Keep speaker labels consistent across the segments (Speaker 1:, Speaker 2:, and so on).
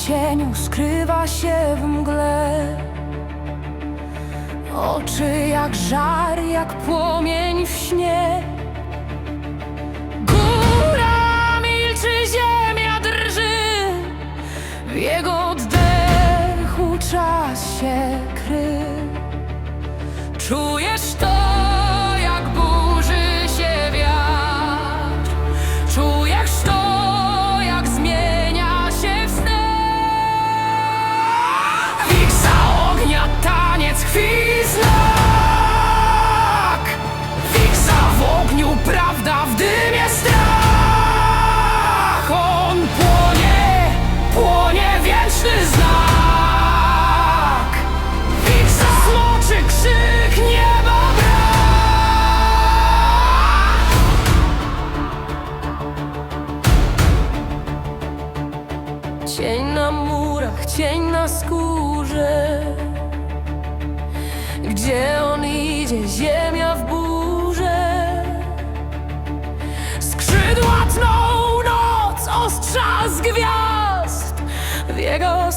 Speaker 1: cieniu skrywa się w mgle. Oczy jak żar, jak płomień w śnie. cień na skórze. Gdzie on idzie, ziemia w burze. Skrzydła tną noc, ostrza z gwiazd. W jego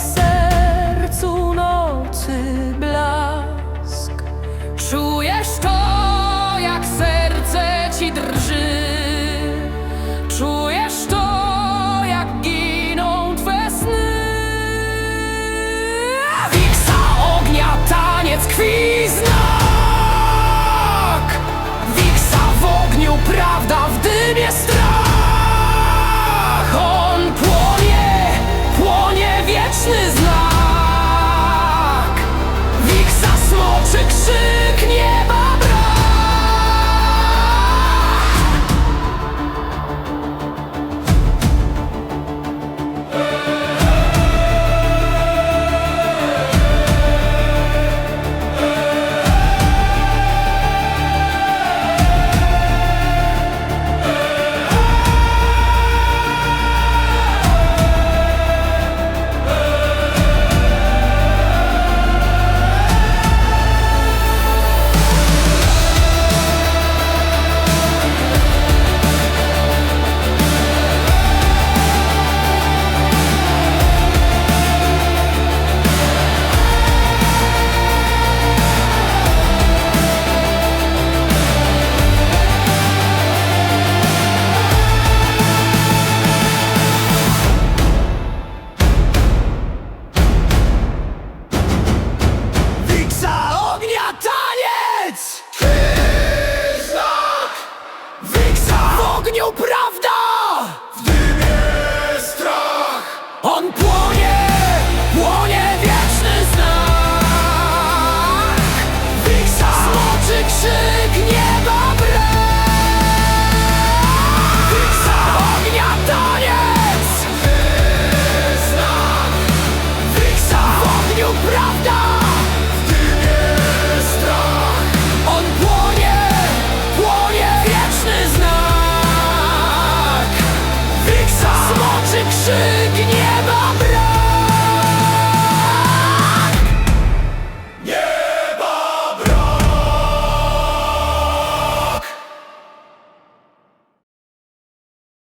Speaker 1: See.